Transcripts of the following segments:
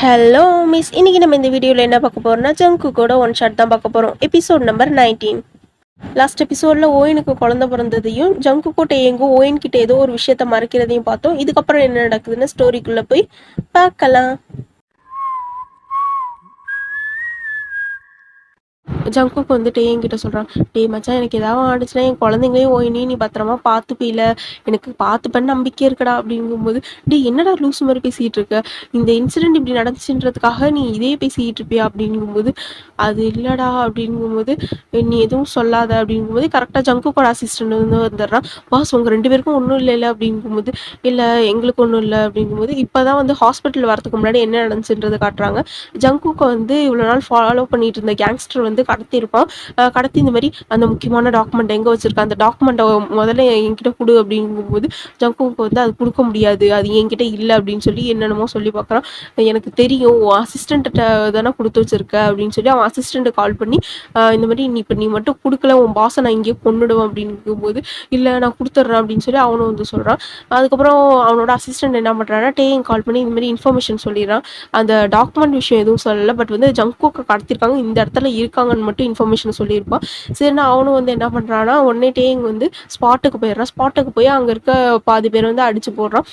Hello miss இன்னைக்கு நம்ம இந்த வீடியோவில் என்ன பார்க்க போறோம்னா ஜங்கு கூட ஒன் ஷாட் தான் பார்க்க போகிறோம் எபிசோட் நம்பர் நைன்டீன் லாஸ்ட் எபிசோடில் ஓயினுக்கு குழந்தை பிறந்ததையும் ஜங்கு கூட்ட எங்கோ ஓயின் கிட்ட ஏதோ ஒரு விஷயத்த மறைக்கிறதையும் பார்த்தோம். இதுக்கப்புறம் என்ன நடக்குதுன்னு ஸ்டோரிக்குள்ளே போய் பார்க்கலாம். ஜங்குக்கு வந்துட்டு என்கிட்ட சொல்கிறான் டே மச்சான் எனக்கு ஏதாவது ஆடிச்சுன்னா என் குழந்தைங்களையும் ஓய் நீ பத்திரமா பார்த்துப்பீல எனக்கு பார்த்துப்பேன்னு நம்பிக்கை இருக்கடா. அப்படிங்கும்போது டே என்னடா லூஸ் மாதிரி பேசிகிட்டு இருக்க? இந்த இன்சிடென்ட் இப்படி நடந்துச்சுன்றதுக்காக நீ இதே பேசிக்கிட்டு இருப்பியா? அப்படிங்கும்போது அது இல்லைடா. அப்படிங்கும்போது நீ எதுவும் சொல்லாத. அப்படிங்கும்போது கரெக்டாக ஜங்குக்கோட அசிஸ்டன்ட் வந்து வந்துடுறான். பாஸ் உங்கள் ரெண்டு பேருக்கும் ஒன்றும் இல்லைல்ல. அப்படிங்கும்போது இல்லை எங்களுக்கு ஒன்றும் இல்லை. அப்படிங்கும்போது இப்போ தான் வந்து ஹாஸ்பிட்டல் வரதுக்கு முன்னாடி என்ன நடந்துச்சுன்றது காட்டுறாங்க. ஜங்குக்கை வந்து இவ்வளோ நாள் ஃபாலோ பண்ணிட்டு இருந்த கேங்ஸ்டர் வந்து கடத்தியிருப்பான் கடத்தி இந்த மாதிரி அந்த முக்கியமான டாக்குமெண்ட் எங்கே வச்சிருக்க அந்த டாக்குமெண்ட்டை முதல்ல என்கிட்ட கொடு அப்படிங்கும்போது ஜங்குக்கு வந்து அது கொடுக்க முடியாது அது என்கிட்ட இல்லை அப்படின்னு சொல்லி என்னென்னமோ சொல்லி பார்க்குறான் எனக்கு தெரியும் அசிஸ்டண்ட்டை தானே கொடுத்து வச்சிருக்க அப்படின்னு சொல்லி அவன் அசிஸ்டண்ட்டை கால் பண்ணி இந்த மாதிரி நீ இப்போ நீ மட்டும் கொடுக்கல உன் பாசை நான் இங்கேயே கொண்டுடுவேன் அப்படிங்கும்போது இல்லை நான் கொடுத்துட்றேன் அப்படின்னு சொல்லி அவனும் வந்து சொல்கிறான் அதுக்கப்புறம் அவனோட அசிஸ்டன்ட் என்ன பண்ணுறான்னா டேயும் கால் பண்ணி இந்த மாதிரி இன்ஃபர்மேஷன் சொல்லிடுறான். அந்த டாக்குமெண்ட் விஷயம் எதுவும் சொல்லலை பட் வந்து ஜங்குக்கை கடத்திருக்காங்க இந்த இடத்துல இருக்காங்கன்னு மட்டும் இன்ஃபர்மேஷன் சொல்லியிருப்பான் சரினா அவனும் வந்து என்ன பண்ணுறான்னா உடனே டேங் வந்து ஸ்பாட்டுக்கு போயிடுறான். ஸ்பாட்டுக்கு போய் அங்கே இருக்க பாதி பேர் வந்து அடிச்சு போடுறான்.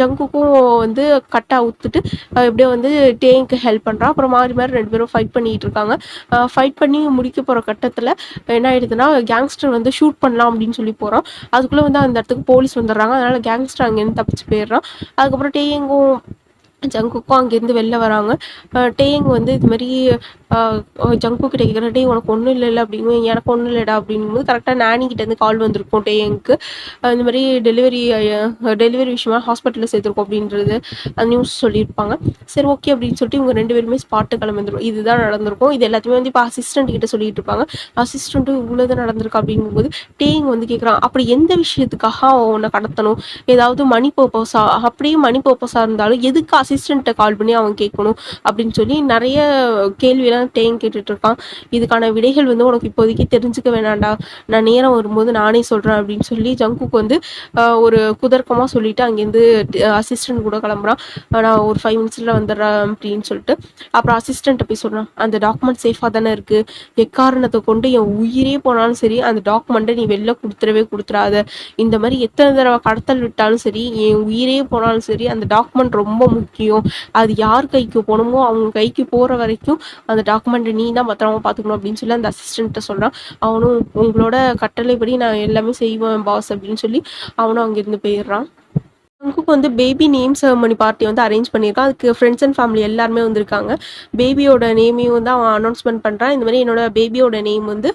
ஜங்குக்கும் வந்து கட்டாக ஊத்துட்டு எப்படியோ வந்து டேயிங்க்கு ஹெல்ப் பண்ணுறான் அப்புறம் மாறி மாறி ரெண்டு பேரும் ஃபைட் பண்ணிட்டு இருக்காங்க. ஃபைட் பண்ணி முடிக்க போகிற கட்டத்தில் என்ன ஆயிடுதுன்னா கேங்ஸ்டர் வந்து ஷூட் பண்ணலாம் அப்படின்னு சொல்லி போகிறான் அதுக்குள்ளே வந்து அந்த இடத்துக்கு போலீஸ் வந்துடுறாங்க. அதனால கேங்ஸ்டர் அங்கேருந்து தப்பிச்சு போயிடுறான். அதுக்கப்புறம் டேயிங்கும் ஜங்குக்கும் அங்கேருந்து வெளில வராங்க. டேங் வந்து இது மாதிரி ஜங்கு கிட்ட கேட்குற டே உனக்கு ஒன்றும் இல்லைல்ல அப்படிங்க எனக்கு ஒன்றும் இல்லைடா அப்படிங்கும்போது கரெக்டாக நானுகிட்டேருந்து கால் வந்திருக்கும் டேங்க்கு. இந்த மாதிரி டெலிவரி டெலிவரி விஷயமா ஹாஸ்பிட்டலில் சேர்த்துருக்கோம் அப்படின்றது அந்த நியூஸ் சொல்லியிருப்பாங்க. சரி ஓகே அப்படின்னு சொல்லிட்டு இவங்க ரெண்டு பேருமே ஸ்பாட்டு கிளம்பிருக்கும் இதுதான் நடந்திருக்கும். இது எல்லாத்தையுமே வந்து இப்போ அசிஸ்டன்ட் கிட்ட சொல்லிட்டு இருப்பாங்க. அசிஸ்டண்ட்டும் இவ்வளோதான் நடந்திருக்கு அப்படிங்கும்போது டேங் வந்து கேட்குறான் அப்படி எந்த விஷயத்துக்காக அவன் உன்னை கடத்தணும்? ஏதாவது மணி பர்பஸா அப்படியே மணி பர்பஸாக இருந்தாலும் எதுக்கு அசிஸ்டண்ட்டை கால் பண்ணி அவன் கேட்கணும் அப்படின்னு சொல்லி நிறைய கேள்வியெல்லாம் டேங் கேட்டுட்ருக்கான். இதுக்கான விடைகள் வந்து உனக்கு இப்போதைக்கு தெரிஞ்சுக்க வேணாண்டா நான் நேரம் வரும்போது நானே சொல்கிறேன் அப்படின்னு சொல்லி ஜங்குக்கு வந்து ஒரு குதர்க்கமாக சொல்லிட்டு அங்கேருந்து அசிஸ்டன்ட் கூட கிளம்புறான். நான் ஒரு ஃபைவ் மினிட்ஸில் வந்துடுறேன் அப்படின்னு சொல்லிட்டு அப்புறம் அசிஸ்டண்ட்டை போய் சொல்கிறான் அந்த டாக்குமெண்ட் சேஃபாக தானே இருக்குது எக்காரணத்தை கொண்டு என் உயிரே போனாலும் சரி அந்த டாக்குமெண்ட்டை நீ வெளில கொடுத்துடவே கொடுத்துறாத இந்த மாதிரி எத்தனை தடவை கடத்தல் விட்டாலும் சரி என் உயிரே போனாலும் சரி அந்த டாக்குமெண்ட் ரொம்ப முக்கியம். அது யார் கைக்கு போகணுமோ அவங்க கைக்கு போகிற வரைக்கும் அந்த டாக்குமெண்ட்டை நீ தான் பத்திரமா பார்த்துக்கணும் அப்படின்னு சொல்லி அந்த அசிஸ்டண்ட்டை சொல்கிறான் அவனும் உங்களோட கட்டளைப்படி நான் எல்லாமே செய்வேன் பாஸ் அப்படின்னு சொல்லி அவனும் அங்கேருந்து போயிடுறான். அங்குக்கு வந்து பேபி நேம் செரமனி பார்ட்டி வந்து அரேஞ்ச் பண்ணியிருக்கான். அதுக்கு ஃப்ரெண்ட்ஸ் அண்ட் ஃபேமிலி எல்லாருமே வந்திருக்காங்க. பேபியோட நேமையும் வந்து அவன் அனௌன்ஸ்மெண்ட் பண்ணுறான் இந்த மாதிரி என்னோட பேபியோட நேம் வந்து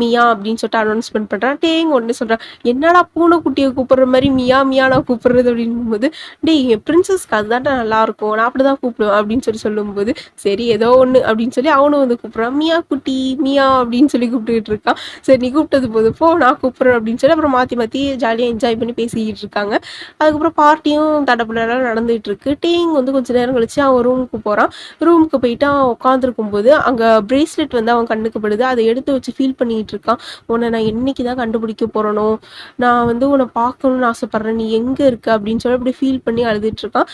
மியா அப்படின்னு சொல்லிட்டு அனௌன்ஸ்மெண்ட் பண்ணுறான் டேங் ஒன்று சொல்கிறான் என்னடா பூனைக்குட்டியை கூப்பிட்ற மாதிரி மியா மியா நான் கூப்பிட்றது? அப்படிங்கும்போது டேய் என் பிரின்சஸ்க்கு அதுதான் நல்லாயிருக்கும். நான் அப்படி தான் கூப்பிடுவேன். அப்படின்னு சொல்லி சொல்லும்போது சரி ஏதோ ஒன்று அப்படின்னு சொல்லி அவனும் வந்து கூப்பிட்றான். மியா குட்டி மியா அப்படின்னு சொல்லி கூப்பிட்டுக்கிட்டு இருக்கான். சரி நீ கூப்பிட்டது போது போ நான் கூப்பிட்றேன். அப்படின்னு சொல்லி அப்புறம் மாற்றி மாற்றி ஜாலியாக என்ஜாய் பண்ணி பேசிக்கிட்டு இருக்காங்க. அதுக்கப்புறம் பார்ட்டியும் தடப்படலாம் நடந்துகிட்டு இருக்கு டீங் வந்து கொஞ்ச நேரம் கழிச்சு அவன் ரூமுக்கு போகிறான் ரூமுக்கு போயிட்டு அவன் உட்காந்துருக்கும் போது அங்கே பிரேஸ்லெட் வந்து அவன் கண்ணுக்கு படுது. அதை எடுத்து வச்சு ஃபீல் பண்ணிட்டு இருக்கான் உன்னை நான் என்னைக்கு தான் கண்டுபிடிக்க போகிறனோ நான் வந்து உன்னை பார்க்கணும்னு ஆசைப்பட்றேன். நீ எங்கே இருக்க? அப்படின்னு சொல்லி அப்படி ஃபீல் பண்ணி அழுதுட்டு இருக்கான்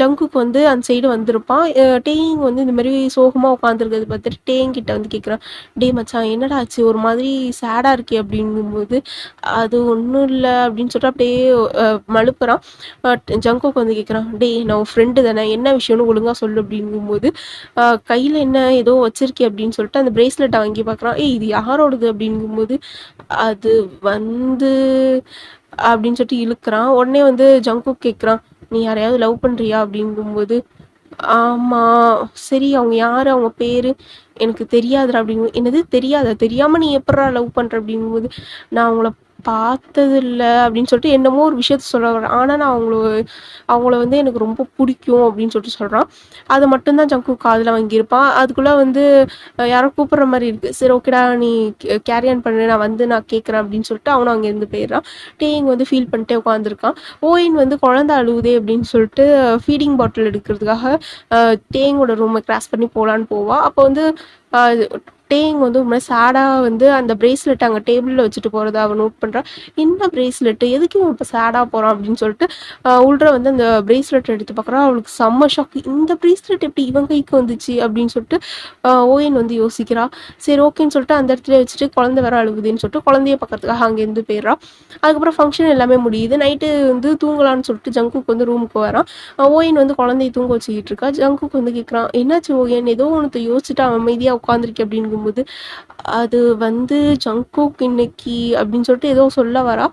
ஜங்குக்கு வந்து அந்த சைடு வந்திருப்பான். டேயிங் வந்து இந்த மாதிரி சோகமாக உட்காந்துருக்கிறது பார்த்துட்டு டேயிங் கிட்ட வந்து கேட்குறான் டே மச்சான் என்னடா ஆச்சு? ஒரு மாதிரி சேடாக இருக்கே அப்படிங்கும்போது அது ஒன்றும் இல்லை அப்படின்னு சொல்லிட்டு அப்படியே கேட்குறான் பட் ஜங்கோக் வந்து கேட்குறான் டேய் நான் உன் ஃப்ரெண்டு தானே என்ன விஷயம்னு ஒழுங்காக சொல்லு அப்படிங்கும்போது கையில் என்ன ஏதோ வச்சிருக்கே அப்படின்னு சொல்லிட்டு அந்த பிரேஸ்லெட்டை வாங்கி பார்க்குறான். ஏய் இது யாரோடது? அப்படிங்கும்போது அது வந்து அப்படின்னு சொல்லிட்டு இழுக்கிறான். உடனே வந்து ஜங்கோக் கேட்குறான் நீ யாரையாவது லவ் பண்ணுறியா அப்படிங்கும்போது ஆமாம் சரி அவங்க யார் அவங்க பேர் எனக்கு தெரியாதுடா அப்படிங்கும் என்னது தெரியாதா? தெரியாமல் நீ எப்படா லவ் பண்ணுற அப்படிங்கும்போது நான் அவங்கள பார்த்தது இல்லை அப்படின்னு சொல்லிட்டு என்னமோ ஒரு விஷயத்த சொல்கிறாங்க ஆனால் நான் அவங்கள அவங்கள வந்து எனக்கு ரொம்ப பிடிக்கும் அப்படின்னு சொல்லிட்டு சொல்கிறான் அதை மட்டும்தான் ஜங்கு காதில் வாங்கியிருப்பான். அதுக்குள்ளே வந்து யாரோ கூப்பிட்ற மாதிரி இருக்குது சரி ஓகேடா நீ கேரி ஆன் பண்ணு. நான் வந்து நான் கேட்குறேன் அப்படின்னு சொல்லிட்டு அவனும் அங்கேருந்து போயிடுறான். டீயிங் வந்து ஃபீல் பண்ணிட்டே உட்காந்துருக்கான் ஓயின் வந்து குழந்தை அழுவுதே அப்படின்னு சொல்லிட்டு ஃபீடிங் பாட்டில் எடுக்கிறதுக்காக அஹ், ரூமை கிராஸ் பண்ணி போகலான்னு போவான் அப்போ வந்து டேங் வந்து ஒரு சேடாக வந்து அந்த பிரேஸ்லெட் அங்கே டேபிளில் வச்சுட்டு போகிறத அவள் நோட் பண்ணுறான் என்ன பிரேஸ்லெட்டு எதுக்கு இவன் இப்போ சேடாக போகிறான் அப்படின்னு சொல்லிட்டு உள்ற வந்து அந்த பிரேஸ்லெட் எடுத்து பார்க்குறா அவளுக்கு செம்ம ஷாக் இந்த பிரேஸ்லெட் எப்படி இவன் கைக்கு வந்துச்சு அப்படின்னு சொல்லிட்டு ஓஎன் வந்து யோசிக்கிறான் சரி ஓகேன்னு சொல்லிட்டு அந்த இடத்துல வச்சுட்டு குழந்தை வேற அழுகுதுன்னு சொல்லிட்டு குழந்தைய பார்க்கறதுக்காக அங்கேருந்து போயிடுறான் அதுக்கப்புறம் ஃபங்க்ஷன் எல்லாமே முடியுது. நைட்டு வந்து தூங்கலான்னு சொல்லிட்டு ஜங்குக்கு வந்து ரூமுக்கு வரான். ஓயின் வந்து குழந்தைய தூங்க வச்சுக்கிட்டு இருக்கா. ஜங்குக்கு வந்து கேட்குறான் என்னாச்சு ஓயன் ஏதோ ஒன்று யோசிச்சுட்டு அவன் அமைதியாக உட்காந்துருக்கேன் போகும்போது அது வந்து ஜங்குக் இன்னைக்கு அப்படின்னு சொல்லிட்டு ஏதோ சொல்ல வரா.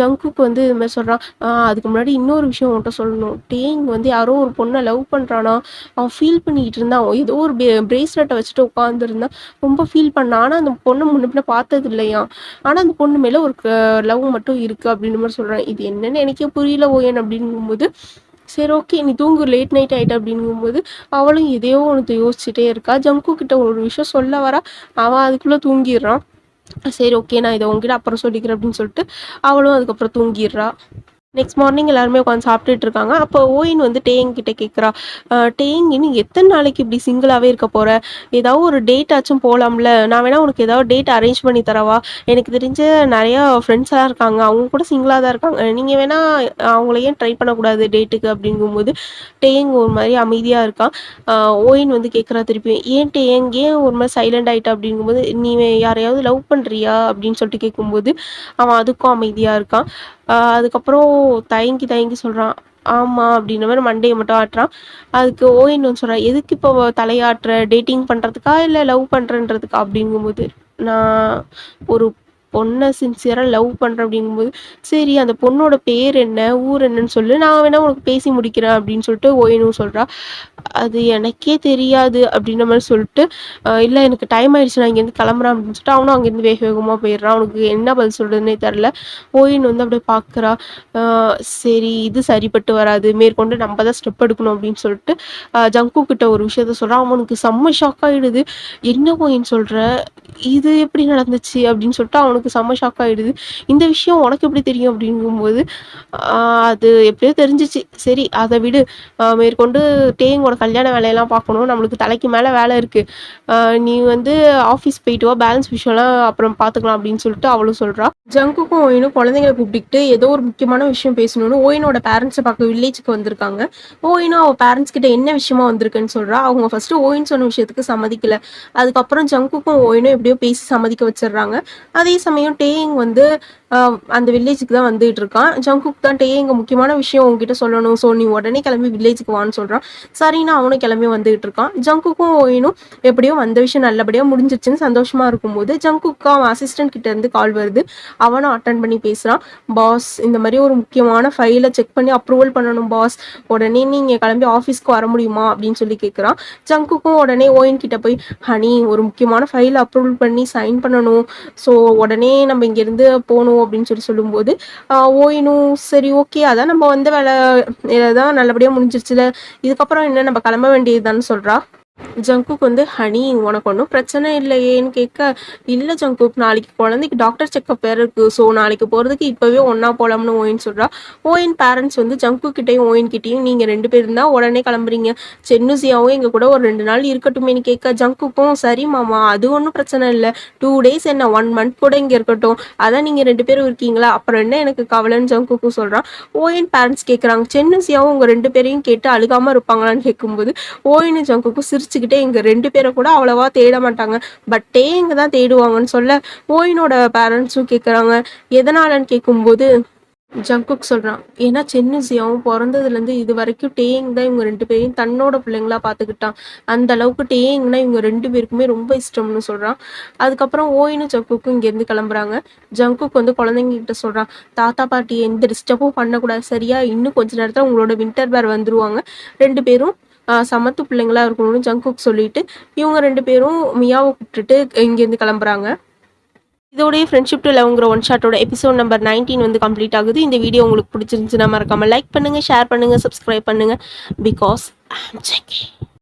ஜங்குக் வந்து இது மாதிரி சொல்கிறான் அதுக்கு முன்னாடி இன்னொரு விஷயம் உன்கிட்ட சொல்லணும். டேங் வந்து யாரோ ஒரு பொண்ணை லவ் பண்ணுறானா அவன் ஃபீல் பண்ணிக்கிட்டு இருந்தான் ஏதோ ஒரு பிரேஸ்லெட்டை வச்சுட்டு உட்காந்துருந்தான் ரொம்ப ஃபீல் பண்ணான் ஆனால் அந்த பொண்ணை முன்ன பார்த்தது இல்லையா? ஆனால் அந்த பொண்ணு மேலே ஒரு லவ் மட்டும் இருக்குது அப்படின்னு மாதிரி சொல்கிறேன் இது என்னன்னு எனக்கே புரியல ஓயன் அப்படிங்கும்போது. சரி ஓகே நீ தூங்கு லேட் நைட் ஆகிட்ட அப்படிங்கும்போது அவளும் எதையோ ஒன்று யோசிச்சுட்டே இருக்கா. ஜம்கு கிட்ட ஒரு விஷயம் சொல்ல வரா. அவன் அதுக்குள்ளே தூங்கிடுறான் சரி ஓகே நான் இதை உங்ககிட்ட அப்புறம் சொல்லிக்கிறேன் அப்படின்னு சொல்லிட்டு அவளும் அதுக்கப்புறம் தூங்கிடுறா. நெக்ஸ்ட் மார்னிங் எல்லாருமே உட்காந்து சாப்பிட்டுட்டு இருக்காங்க. அப்போ ஓயின் வந்து டேங் கிட்ட கேட்குறா டேங் இன்னும் எத்தனை நாளைக்கு இப்படி சிங்கிளாகவே இருக்க போகிற ஏதாவது ஒரு டேட் ஆச்சும் போகலாம்ல நான் வேணா உனக்கு ஏதாவது டேட் அரேஞ்ச் பண்ணி தரவா? எனக்கு தெரிஞ்ச நிறையா ஃப்ரெண்ட்ஸ்லாம் இருக்காங்க. அவங்க கூட சிங்கிளாக தான் இருக்காங்க. நீங்கள் வேணா அவங்கள ஏன் ட்ரை பண்ணக்கூடாது டேட்டுக்கு அப்படிங்கும்போது டேங் ஒரு மாதிரி அமைதியாக இருக்கான் ஓயின் வந்து கேட்குறா திருப்பி ஏன் டேங் ஏன் ஒரு மாதிரி சைலண்ட் ஆகிட்டா அப்படிங்கும்போது நீ யாரையாவது லவ் பண்ணுறியா அப்படின்னு சொல்லிட்டு கேட்கும்போது அவன் அதுக்கும் அமைதியாக இருக்கான். அதுக்கப்புறம் தயங்கி தயங்கி சொல்கிறான் ஆமாம் அப்படின்ற மாதிரி மண்டையை மட்டும் ஆட்டுறான். அதுக்கு ஓயின் வந்து சொல்கிறான் எதுக்கு இப்போ தலையாட்டுற டேட்டிங் பண்ணுறதுக்கா இல்லை லவ் பண்ணுறன்றதுக்கா அப்படிங்கும்போது நான் ஒரு பொண்ணை சின்சியராக லவ் பண்ணுறேன் அப்படிங்கும்போது சரி அந்த பொண்ணோட பேர் என்ன ஊர் என்னன்னு சொல்லு நான் வேணா உனக்கு பேசி முடிக்கிறேன் அப்படின்னு சொல்லிட்டு ஓயனும் சொல்கிறா அது எனக்கே தெரியாது அப்படின்ற மாதிரி சொல்லிட்டு இல்லை எனக்கு டைம் ஆயிடுச்சு நான் இங்கேருந்து கிளம்புறேன் அப்படின்னு சொல்லிட்டு அவனும் அங்கேருந்து வேக வேகமாக போயிடுறான். அவனுக்கு என்ன பதில் சொல்கிறதுனே தெரில ஓயின் வந்து அப்படியே பார்க்குறா சரி இது சரிப்பட்டு வராது மேற்கொண்டு நம்ம தான் ஸ்டெப் எடுக்கணும் அப்படின்னு சொல்லிட்டு ஜங்கு கிட்ட ஒரு விஷயத்த சொல்கிறான் அவனுக்கு செம்ம ஷாக் ஆகிடுது என்ன ஓயின் சொல்கிற இது எப்படி நடந்துச்சு அப்படின்னு சொல்லிட்டு அவனுக்கு செம்ம ஷாக் ஆகிடுது இந்த விஷயம் உனக்கு எப்படி தெரியும் அப்படிங்கும்போது அது எப்படியோ தெரிஞ்சிச்சு. சரி அதை விடு. மேற்கொண்டு டேங்கோட கல்யாண வேலையெல்லாம் பார்க்கணும். நம்மளுக்கு தலைக்கு மேலே வேலை இருக்குது நீ வந்து ஆஃபீஸ் போயிட்டு வா பேலன்ஸ் விஷயம்லாம் அப்புறம் பார்த்துக்கலாம் அப்படின்னு சொல்லிட்டு அவளும் சொல்கிறா ஜங்குக்கும் ஓயினும் குழந்தைங்களை கூப்பிட்டுக்கிட்டு ஏதோ ஒரு முக்கியமான விஷயம் பேசணும்னு ஓயினோட பேரண்ட்ஸை பார்க்க வில்லேஜுக்கு வந்திருக்காங்க. ஓயினும் அவள் பேரண்ட்ஸ் கிட்ட என்ன விஷயமா வந்திருக்குன்னு சொல்கிறா அவங்க ஃபர்ஸ்ட் ஓயின் சொன்ன விஷயத்துக்கு சம்மதிக்கல. அதுக்கப்புறம் ஜங்குக்கும் ஓயினும் எப்படியோ பேசி சம்மதிக்க வச்சிடுறாங்க. அதே சமயம் டேயிங் வந்து அந்த வில்லேஜுக்கு தான் வந்துகிட்டு இருக்கான் ஜங்குக் தான் டே எங்கள் முக்கியமான விஷயம் உங்ககிட்ட சொல்லணும். ஸோ நீ உடனே கிளம்பி வில்லேஜுக்கு வான்னு சொல்கிறான் சரின்னு அவனும் கிளம்பி வந்துகிட்டு இருக்கான் ஜங்குக்கும் ஓயினும் எப்படியோ வந்த விஷயம் நல்லபடியாக முடிஞ்சிருச்சுன்னு சந்தோஷமாக இருக்கும்போது ஜங்குக்கு அவன் அசிஸ்டன்ட் கிட்ட இருந்து கால் வருது. அவனும் அட்டன் பண்ணி பேசுகிறான் பாஸ் இந்த மாதிரி ஒரு முக்கியமான ஃபைலை செக் பண்ணி அப்ரூவல் பண்ணணும் பாஸ் உடனே நீங்கள் கிளம்பி ஆஃபீஸ்க்கு வர முடியுமா? அப்படின்னு சொல்லி கேட்குறான் ஜங்குக்கும் உடனே ஓயின் கிட்ட போய் ஹனி ஒரு முக்கியமான ஃபைல் அப்ரூவல் பண்ணி சைன் பண்ணணும். ஸோ உடனே நம்ம இங்கேருந்து போகணும் அப்படின்னு சொல்லி சொல்லும்போது ஓயினும் சரி ஓகே அதான் நம்ம வந்த வேலை தான் நல்லபடியாக முடிஞ்சிருச்சுல. இதுக்கப்புறம் என்ன நம்ம கிளம்ப வேண்டியதுதான்னு சொல்கிறா ஜங்குக் வந்து ஹனி உனக்கு ஒன்றும் பிரச்சனை இல்லையேன்னு கேட்க இல்லை ஜங்குக் நாளைக்கு குழந்தைக்கு டாக்டர் செக்அப் வேறு இருக்குது ஸோ நாளைக்கு போகிறதுக்கு இப்போவே ஒன்றா போகலாம்னு ஓயின் சொல்கிறா ஓயின் பேரண்ட்ஸ் வந்து ஜங்குக் கிட்டேயும் ஓயின் கிட்டேயும் நீங்கள் ரெண்டு பேர் இருந்தால் உடனே கிளம்புறீங்க. சென்னுசியாவும் எங்கள் கூட ஒரு ரெண்டு நாள் இருக்கட்டுமேனு கேட்க ஜங்குக்கும் சரி மாமா அது ஒன்றும் பிரச்சனை இல்லை. டூ டேஸ் என்ன ஒன் மந்த் கூட இங்கே இருக்கட்டும். அதான் நீங்கள் ரெண்டு பேரும் இருக்கீங்களா? அப்புறம் என்ன எனக்கு கவலைன்னு ஜங்குக்கும் சொல்கிறான் ஓயின் பேரண்ட்ஸ் கேட்குறாங்க சென்னுசியாவும் உங்கள் ரெண்டு பேரையும் கேட்டு அழுகாமல் இருப்பாங்களான்னு கேட்கும்போது ஓயின் ஜங்குக்கும் சிரிச்சு வச்சுக்கிட்டே இங்கே ரெண்டு பேரை கூட அவ்வளோவா தேட மாட்டாங்க. பட் டேங்க தான் தேடுவாங்கன்னு சொல்ல ஓயினோட பேரண்ட்ஸும் கேட்குறாங்க எதனாலன்னு கேட்கும்போது ஜங்குக் சொல்கிறான் ஏன்னா சென்னிசியாவும் பிறந்ததுலேருந்து இது வரைக்கும் டேயிங் தான் இவங்க ரெண்டு பேரையும் தன்னோட பிள்ளைங்களா பார்த்துக்கிட்டான் அந்த அளவுக்கு டேயிங்னா இவங்க ரெண்டு பேருக்குமே ரொம்ப இஷ்டம்னு சொல்கிறான் அதுக்கப்புறம் ஓயினும் ஜங்குக்கும் இங்கேருந்து கிளம்புறாங்க. ஜங்குக் வந்து குழந்தைங்க கிட்ட சொல்கிறான் தாத்தா பாட்டி எந்த டிஸ்டர்பும் பண்ணக்கூடாது. சரியா? இன்னும் கொஞ்ச நேரத்தில் உங்களோட வின்டர் பேர் வந்துருவாங்க. ரெண்டு பேரும் சமத்து பிள்ளைங்களா இருக்கணும்னு ஜங்குக் சொல்லிட்டு இவங்க ரெண்டு பேரும் மியாவை கூப்பிட்டுட்டு இங்கேருந்து கிளம்புறாங்க. இதோடய ஃப்ரெண்ட்ஷிப் டு லவ்ங்கிற ஒன் ஷாட்டோட எபிசோட் நம்பர் நைன்டீன் வந்து கம்ப்ளீட் ஆகுது. இந்த வீடியோ உங்களுக்கு பிடிச்சிருந்துச்சுன்னா மறக்காமல் லைக் பண்ணுங்கள் ஷேர் பண்ணுங்கள் சப்ஸ்கிரைப் பண்ணுங்கள் பிகாஸ் ஐ ஆம் செக்கிங்